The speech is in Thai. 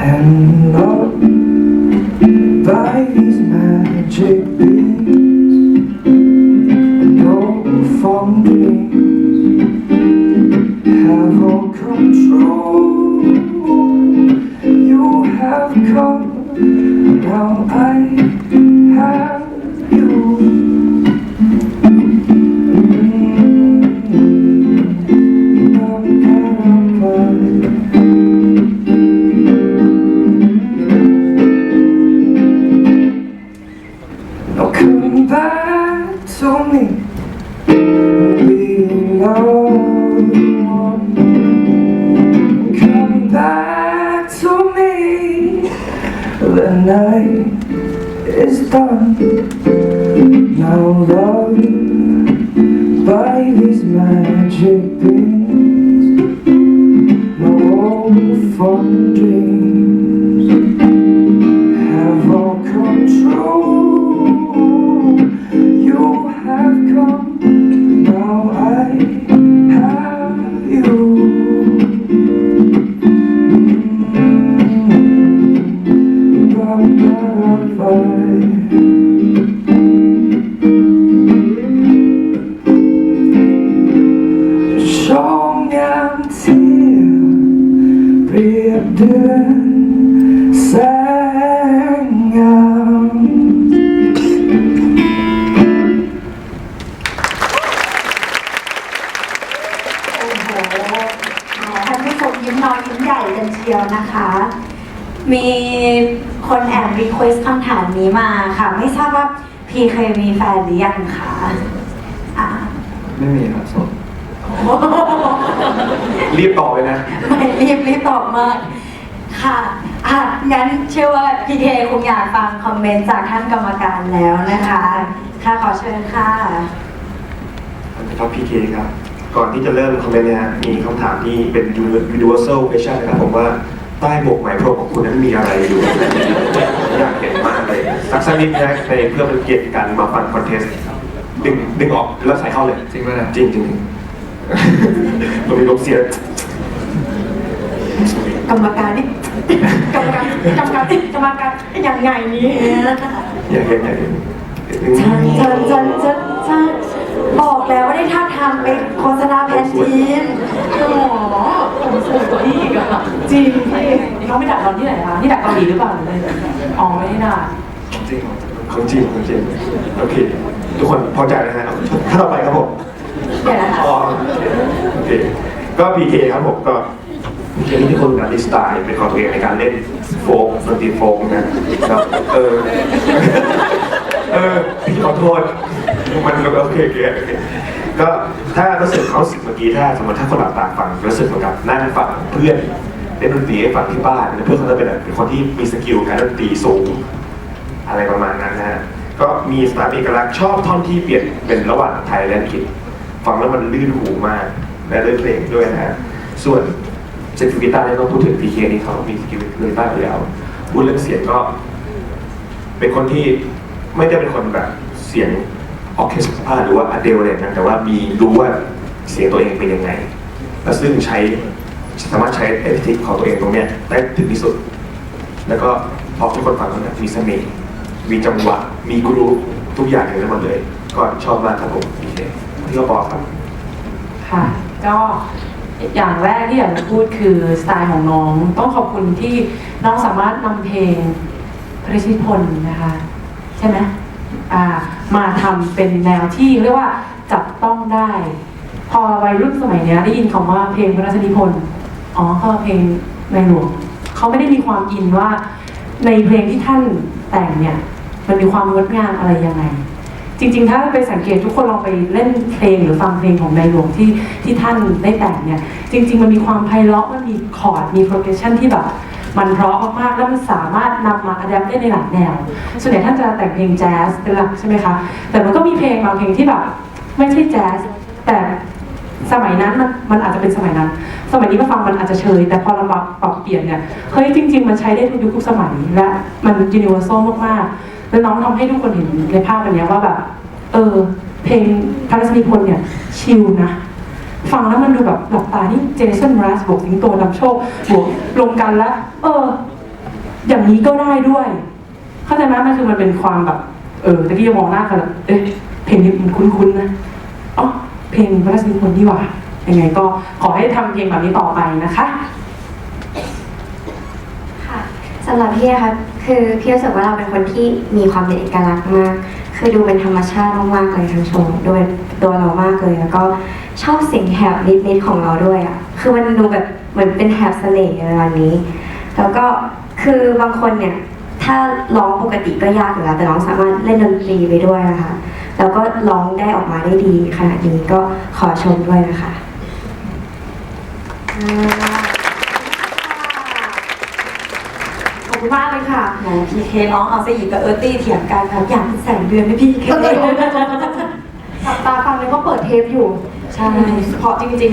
and love by these magic beams. No fond dreams have all come true. You have come, now I The night is done. Now love by these magic beams. No fond dreams เชียวนะคะ มีคนแอบรีเควสคำถามนี้มาค่ะ ไม่ทราบว่าพีเคยมีแฟนหรือยังคะอะไม่มีครับสดโอ้โหรีบตอบเลยนะ ไม่รีบรีบตอบมากค่ะอะ งั้นเชื่อว่าพีเคคงอยากฟังคอมเมนต์จากท่านกรรมการแล้วนะคะ ค่ะขอเชิญค่ะ ครับพีเคครับ ก่อนที่จะเริ่มคอมเมนต์เนี่ยมีคำถามที่เป็น universal question นะครับผมว่าใต้หมวกไหมพรมของคุณนั้นมีอะไรอยู่ อยากเห็นมากเลยสักสักนิดนะในเพื่อเป็นเกียรติกันมาฟังคอนเทสต์ดึงดึงออกแล้วใส่เข้าเลย จริงไหมเนี่ยจริงจริงผมมีลมเสียกรรมการนี่กรรมการกรรมการกรรมการยังไงนี่อยากเห็นอยากเห็นจันจันจันจันจัน บอกแล้วว่าได้ท่าทางเป็นโฆษณาแพนทีนโอ้โหผมสูงกว่าพี่อีกอะจริงพี่เขาไม่ดักตอนที่ไหนคะที่ดักเกาหลีหรือเปล่าหรืออะไรอ๋อไม่ได้ดักจริงของจริงของจริงโอเค ทุกคนพอใจนะฮะถ้าเราไปครับผมเดี๋ยวนะคะอ๋อโอเคก็พีเคครับผมก็ พีเคนี่ที่คนการดีสไตล์เป็นของตัวเองในการเล่นโฟกดนตรีโฟกนะครับเออเออพี่ขอโทษมันโอเคโอเคโอเคก็ถ้ารู้สึกเขาสึกเมื่อกี้ถ้าสมมติถ้าคนหลับตาฟังรู้สึกเหมือนกับนั่งฟังเพื่อนเล่นดนตรีให้ฟังที่บ้านเพื่อนเขาจะเป็นเป็นคนที่มีสกิลการดนตรีสูงอะไรประมาณนั้นนะฮะก็มีสไตล์เอกลักษณ์ชอบท่อนที่เปลี่ยนเป็นระหว่างไทยและอังกฤษฟังแล้วมันลื่นหูมากและด้วยเพลงด้วยนะฮะส่วน เซนติฟิต้าเนี่ยต้องพูดถึงพีเคนี่เขามีสกิลเลยบ้างอยู่แล้วพูดเรื่องเสียงก็ เป็นคนที่ไม่ได้เป็นคนแบบเสียงออเคสตราหรือว่าอะเดลอะไรนะแต่ว่ามีรู้ว่าเสียงตัวเองเป็นยังไง และซึ่งใช้สามารถใช้เอฟเฟกของตัวเองตรงเนี้ยได้ถึงที่สุด แล้วก็พอทุกคนฟังแล้วเนี่ยมีเสน่ห์มีจังหวะ มีกรูปทุกอย่างอยู่ในหมดเลย ก็ชอบมากครับผมพีเคที่เขาบอกครับ ค่ะ ก็ อย่างแรกที่อยากจะพูดคือสไตล์ของน้อง ต้องขอบคุณที่น้องสามารถนำเพลงพระชิตพลนะคะ ใช่ไหมอ่ามาทำเป็นแนวที่เรียกว่าจับต้องได้ พอวัยรุ่นสมัยนี้ได้ยินคำว่าเพลงพระราชนิพนธ์อ๋อก็เพลงในหลวงเขาไม่ได้มีความอินว่าในเพลงที่ท่านแต่งเนี่ย มันมีความงดงามอะไรยังไง จริง ๆ ถ้าไปสังเกตทุกคนลองไปเล่นเพลงหรือฟังเพลงของในหลวงที่ที่ท่านได้แต่งเนี่ย จริง ๆ มันมีความไพเราะมันมีคอร์ดมีโปรเกรสชันที่แบบมันเพราะมากๆ แล้วมันสามารถนำมาอัดแอปได้ในหลายแนว ส่วนใหญ่ท่านจะแต่งเพลงแจ๊สเป็นหลักใช่ไหมคะ แต่มันก็มีเพลงบางเพลงที่แบบไม่ใช่แจ๊สแต่สมัยนั้นมันมันอาจจะเป็นสมัยนั้น สมัยนี้มาฟังมันอาจจะเชยแต่พอเราปรับเปลี่ยนเนี่ย เฮ้ยจริง ๆ มันใช้ได้ทุกยุคทุกสมัยและมันยูนิเวอร์แซลมากๆ แล้วน้องทำให้ทุกคนเห็นในภาพอันนี้ว่าแบบ เออ เพลงพระราชนิพนธ์เนี่ย ชิลนะ ฟังแล้วมันดูแบบหลับตานี่เจสันราสบวกสิงโตนำโชคบวกรวมกันแล้ว เออ อย่างนี้ก็ได้ด้วย เข้าใจไหมมันคือมันเป็นความแบบ เออตะกี้มองหน้ากันแล้วเอ๊ะเพลงนี้มันคุ้นๆนะอ๋อเพลงพระราชนิพนธ์นี่ว่ายังไงก็ขอให้ทำเพลงแบบนี้ต่อไปนะคะ ค่ะสำหรับพี่นะคะ คือพี่รู้สึกว่าเราเป็นคนที่มีความเป็นเอกลักษณ์มาก คือดูเป็นธรรมชาติมากๆเลยทั้งโชว์โดยตัวเรามากเลยแล้วก็ชอบสียงแหบนิดๆของเราด้วยอะ คือมันดูแบบเหมือนเป็นแหบเสน่ห์อะไรแบบนี้ แล้วก็คือบางคนเนี่ยถ้าร้องปกติก็ยากอยู่แล้วแต่น้องสามารถเล่นดนตรีไปด้วยนะคะแล้วก็ร้องได้ออกมาได้ดีขนาดนี้ก็ขอชมด้วยนะคะ อ่าขอบคุณมากเลยค่ะโหพีเคน้องเอาซะอีกกับเออร์ตี้เถียงกันครับอยากเป็นแสงเดือนไม่พี่เค หลับตาฟังเลยก็เปิดเทปอยู่ ใช่ เพราะจริงๆ